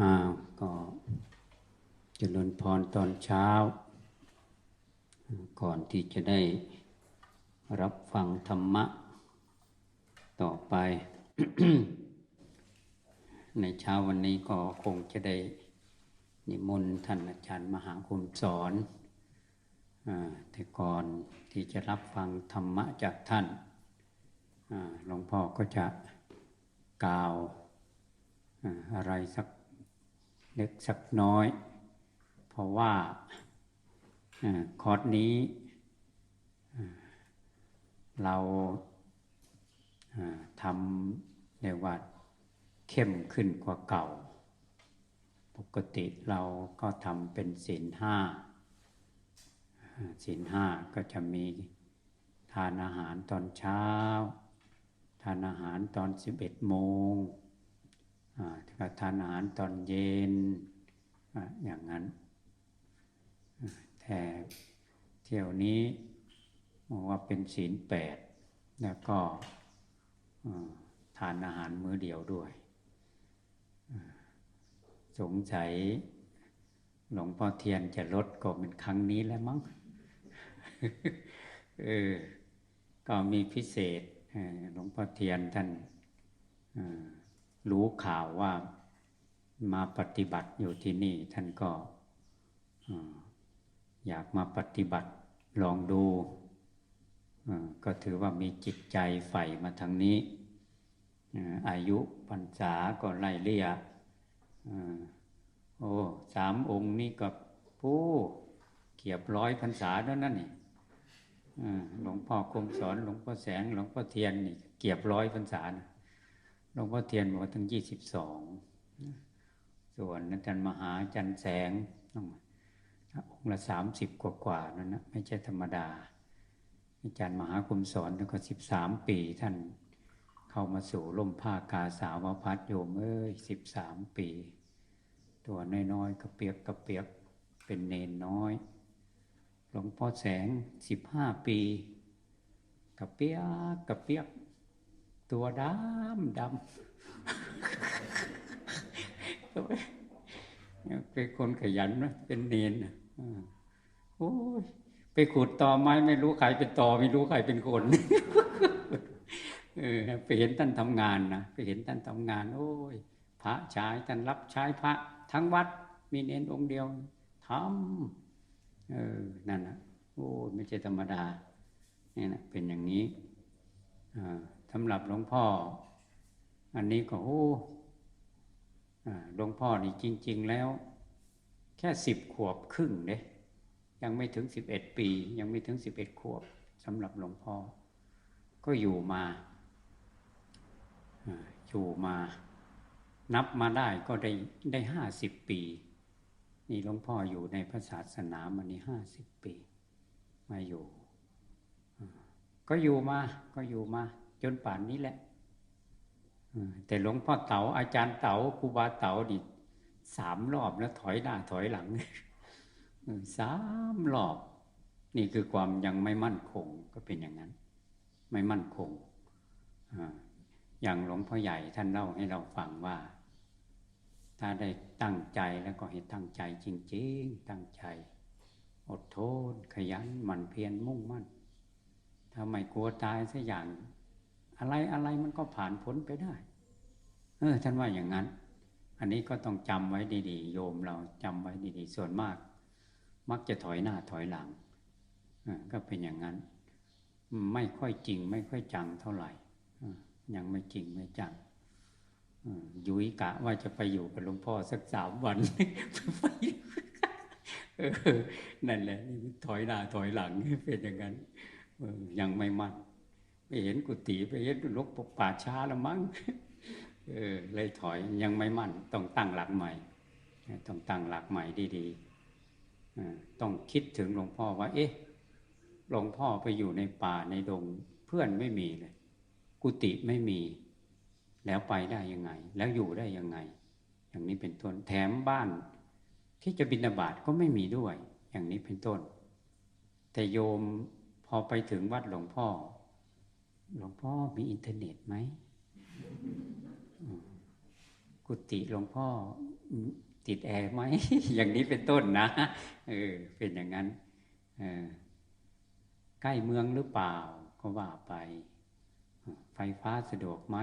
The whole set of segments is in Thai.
อ้าวก็เจริญพรตอนเช้า ก่อนที่จะได้รับฟังธรรมะ ต่อไป ในเช้าวันนี้ก็คงจะได้นิมนต์ท่านอาจารย์มหาคุณสอนอแต่ก่อนที่จะรับฟังธรรมะจากท่านหลวงพ่อก็จะกล่าวอะไรสัก เล็กสักน้อย เพราะว่าอคอร์สนี้เราทำเรียกว่าเข้มขึ้นกว่าเก่า ปกติเราก็ทำเป็นศีลห้าอ่าศีลห้าก็จะมีทานอาหารตอนเช้า ทานอาหารตอนสิบเอ็ดโมง อ่ก็ทานอาหารตอนเย็นออย่างนั้น แต่เที่ยวนี้บอกว่าเป็นศีลแปดแล้วก็ทานอาหารมื้อเดียวด้วย สงสัยหลวงพ่อเทียนจะลดก็เป็นครั้งนี้แล้วมั้งเออก็มีพิเศษหลวงพ่อเทียนท่านออ รู้ข่าวว่ามาปฏิบัติอยู่ที่นี่ ท่านก็อยากมาปฏิบัติลองดู ก็ถือว่ามีจิตใจใฝ่มาทางนี้ อายุพรรษาก็ไล่เลี่ยอ่อโอ้สามองค์นี่ก็ผู้เกียบร้อยพรรษาแล้วนั่นนี่หลวงพ่อคมสอนหลวงพ่อแสงหลวงพ่อเทียนนี่เกียบร้อยพรรษานะ หลวงพ่อเทียนบอกว่าทั้งยี่สิบสองส่วนอาจารย์มหาอาจารย์แสงต้ององค์ละสามสิบกว่ากว่านั่นนะไม่ใช่ธรรมดา อาจารย์มหาคุมสอนแล้วก็สิบสามปีท่านเข้ามาสู่ร่มผ้ากาสาวพัดโยมเอ้ยสิบสามปี ตัวน้อยๆกระเปียกกระเปียกเป็นเนนน้อย หลวงพ่อแสงสิบห้าปีกระเปียกกระเปียก ตัวดำดำเป็นคนขยันนะเป็นเนนนะโอ้ยไปขุดตอไม้ไม่รู้ใครเป็นตอไม่รู้ใครเป็นคนเออไปเห็นท่านทำงานนะไปเห็นท่านทำงาน โอ้ย พระใช้ท่านรับใช้พระทั้งวัด มีเนนองค์เดียวทำเออนั่นนะโอ้ไม่ใช่ธรรมดาเนี่ยนะเป็นอย่างนี้อ่า สำหรับหลวงพ่อ อันนี้ก็โอ้หลวงพ่อนี่จริง ๆ แล้ว แค่สิบขวบครึ่งเด้ยังไม่ถึงสิบเอ็ดปี ยังไม่ถึงสิบเอ็ดขวบสำหรับหลวงพ่อ ก็อยู่มาอยู่มา นับมาได้ก็ได้ได้ห้าสิบปี นี่หลวงพ่ออยู่ในพระศาสนามานี่ห้าสิบปี มาอยู่ ก็อยู่มาก็อยู่มา จนป่านนี้แหละแต่หลวงพ่อเต๋าอาจารย์เต๋าครูบาเต๋าดิสามรอบแล้วถอยหน้าถอยหลังสามรอบ นี่คือความยังไม่มั่นคงก็เป็นอย่างนั้น ไม่มั่นคงอ่าอย่างหลวงพ่อใหญ่ท่านเล่าให้เราฟังว่า ถ้าได้ตั้งใจแล้วก็ให้ตั้งใจจริง ๆ ตั้งใจ อดทนขยันหมั่นเพียรมุ่งมั่นถ้าไม่กลัวตายสักอย่าง อะไรอะไรมันก็ผ่านพ้นไปได้ เออท่านว่าอย่างนั้น อันนี้ก็ต้องจำไว้ดีๆ โยมเราจำไว้ดีๆ ส่วนมาก มักจะถอยหน้าถอยหลังอก็เป็นอย่างนั้น ไม่ค่อยจริง ไม่ค่อยจังเท่าไหร่ยังไม่จริงไม่จังยุ้ยกะว่าจะไปอยู่กับหลวงพ่อสักสามวันนั่นแหละนี่ถอยหน้าถอยหลังเป็นอย่างนั้นยังไม่มั่น เห็นกุฏิไปเห็นลกป่าช้าแล้วมั้งเออเลยถอยยังไม่มั่น ต้องตั้งหลักใหม่ ต้องตั้งหลักใหม่ดีๆต้องคิดถึงหลวงพ่อว่า เอ๊ะหลวงพ่อไปอยู่ในป่าในดงเพื่อนไม่มีเลย กุฏิไม่มี แล้วไปได้ยังไง แล้วอยู่ได้ยังไง อย่างนี้เป็นต้นแถมบ้าน ที่จะบินาบาตก็ไม่มีด้วย อย่างนี้เป็นต้น แต่โยมพอไปถึงวัดหลวงพ่อ หลวงพ่อมีอินเทอร์เน็ตไหมกุฏิหลวงพ่อติดแอร์ไหม อย่างนี้เป็นต้นนะเออเป็นอย่างนั้นใกล้เมืองหรือเปล่าก็ว่าไป ไฟฟ้าสะดวกไหม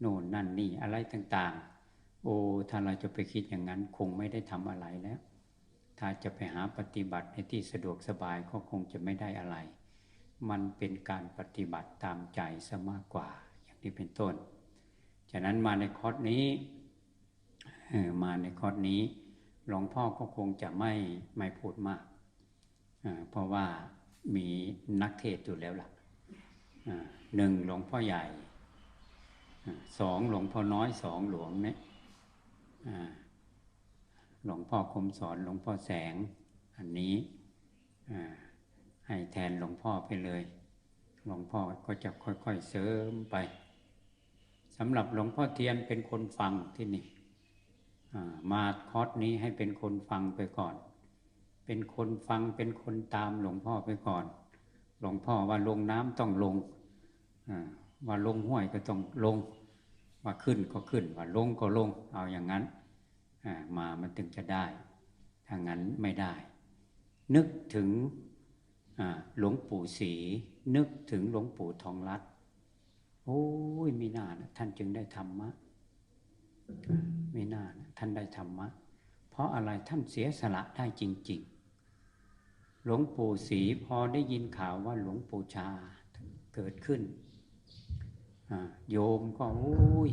โน่นนั่นนี่อะไรต่าง ๆ โอ้ถ้าเราจะไปคิดอย่างนั้น คงไม่ได้ทำอะไรแล้ว ถ้าจะไปหาปฏิบัติในที่สะดวกสบายก็คงจะไม่ได้อะไร มันเป็นการปฏิบัติตามใจซะมากกว่า อย่างที่เป็นต้น ฉะนั้นมาในคอร์สนี้เออมาในคอร์สนี้หลวงพ่อก็คงจะไม่ไม่พูดมากอ่าเพราะว่ามีนักเทศอยู่แล้วล่ะอ่าหนึ่งหลวงพ่อใหญ่อ่าสองหลวงพ่อน้อยสองหลวงเนี่ยอ่าหลวงพ่อคมสอนหลวงพ่อแสงอันนี้อ่า ให้แทนหลวงพ่อไปเลย หลวงพ่อก็จะค่อยๆเสริมไปสำหรับหลวงพ่อเทียนเป็นคนฟังที่นี่มาคอร์สนี้ให้เป็นคนฟังไปก่อน เป็นคนฟังเป็นคนตามหลวงพ่อไปก่อน หลวงพ่อว่าลงน้ำต้องลงอ่าว่าลงห้วยก็ต้องลง ว่าขึ้นก็ขึ้น ว่าลงก็ลง เอาอย่างนั้นอ่ามามันถึงจะได้ถ้างั้นไม่ได้ นึกถึง หลวงปู่ศรีนึกถึงหลวงปู่ทองรัตโอ้ยมีน้านะท่านจึงได้ธรรมะมีน้านะท่านได้ธรรมะ เพราะอะไรท่านเสียสละได้จริง ๆ หลวงปู่ศรีพอได้ยินข่าวว่าหลวงปู่ชาเกิดขึ้นโยมก็โอ้ย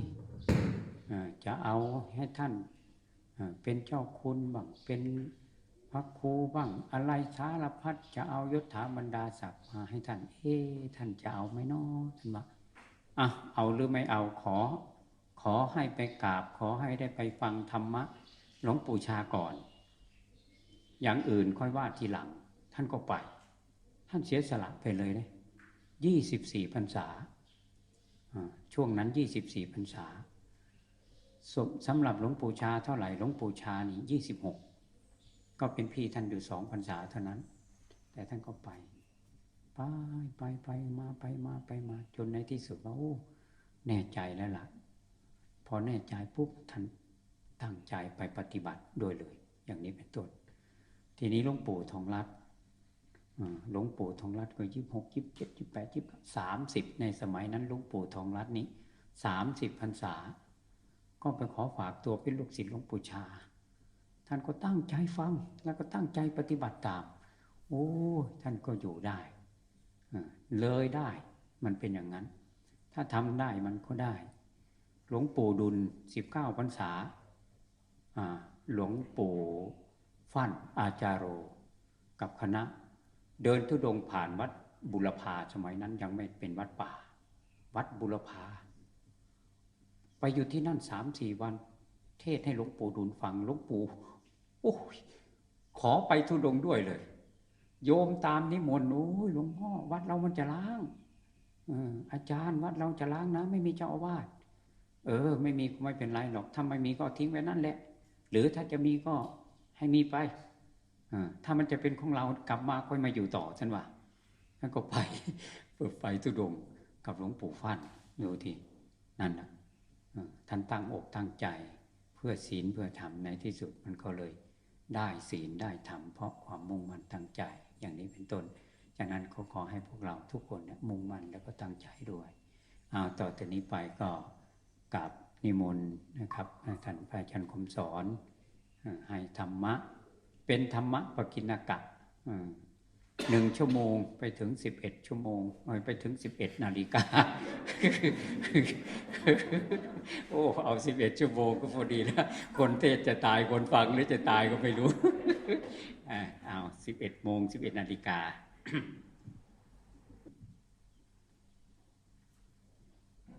จะเอาให้ท่านเป็นเจ้าคุณบ้างเป็น พระครูบ้างอะไรสารพัดจะเอายศถาบรรดาศักดิ์มาให้ท่าน เอ๊ท่านจะเอาไหมนาะท่านว่าอะเอาหรือไม่เอาขอ ขอให้ไปกราบ ขอให้ได้ไปฟังธรรมะหลวงปู่ชาก่อน อย่างอื่นค่อยว่าทีหลัง ท่านก็ไป ท่านเสียสละไปเลยเลยยี่สิบสี่พรรษาอ่าช่วงนั้นยี่สิบสี่พรรษาสสำหรับหลวงปู่ชาเท่าไหร่หลวงปู่ชานี่ยี่สิบหก ก็เป็นพี่ท่านอยู่สองพรรษาเท่านั้น แต่ท่านก็ไป ไปไปไปมาไปมาไปมา จนในที่สุดว่าโอ้แน่ใจแล้วล่ะ พอแน่ใจปุ๊บท่านตั้งใจไปปฏิบัติโดยเลย อย่างนี้เป็นต้นทีนี้หลวงปู่ทองรัตน์หลวงปู่ทองรัตน์ก็ยี่สิบหกยี่สิบเจ็ดยี่สิบแปดยี่สามสิบในสมัยนั้นหลวงปู่ทองรัตน์นี้สามสิบพรรษา ก็ไปขอฝากตัวเป็นลูกศิษย์หลวงปู่ชา ท่านก็ตั้งใจฟัง แล้วก็ตั้งใจปฏิบัติตาม โอ้ท่านก็อยู่ได้เลยได้มันเป็นอย่างนั้น ถ้าทำได้มันก็ได้ หลวงปู่ดุลสิบเก้าพรรษาหลวงปู่ฟั่นอาจารโร กับคณะ เดินทุดงผ่านวัดบุรพาสมัยนั้นยังไม่เป็นวัดป่า วัดบุรพา ไปอยู่ที่นั่นสามสี่วัน เทศให้หลวงปู่ดุลฟังหลวงปู่ โอ้ยขอไปทุดงด้วยเลย โยมตามนิมนต์โอ้ยหลวงพ่อวัดเรามันจะล้างอาจารย์วัดเราจะล้างนะ ไม่มีเจ้าอาวาสเออ ไม่มีก็ไม่เป็นไรหรอกถ้าไม่มีก็ทิ้งไว้นั่นแหละ หรือถ้าจะมีก็ให้มีไปอถ้ามันจะเป็นของเรากลับมาค่อยมาอยู่ต่อฉันว่าท่านก็ไปเปิดไฟทุดงกับหลวงปู่ฟั่นอยู่ที่นั่นนะท่านตั้งอกตั้งใจ เพื่อศีลเพื่อธรรมในที่สุดมันก็เลย ได้ศีลได้ธรรมเพราะความมุ่งมั่นตั้งใจ อย่างนี้เป็นต้นจากนั้นก็ขอให้พวกเราทุกคนเนี่ยมุ่งมั่นแล้วก็ตั้งใจด้วยเอาต่อจากนี้ไปก็กับนิมนต์นะครับท่านพระอาจารย์คมสอนให้ธรรมะ เป็นธรรมะปกิณกะอ่อ หนึ่งชั่วโมงไปถึงสิบเอ็ดชั่วโมงไปถึงสิบเอ็ดนาฬิกาโอ้เอาสิบเอ็ดชั่วโมงก็พอดีแล้วคนเทศจะตายคนฟังหรือจะตายก็ไม่รู้อ่าเอาสิบเอ็ดโมงสิบเอ็ดนาฬิกา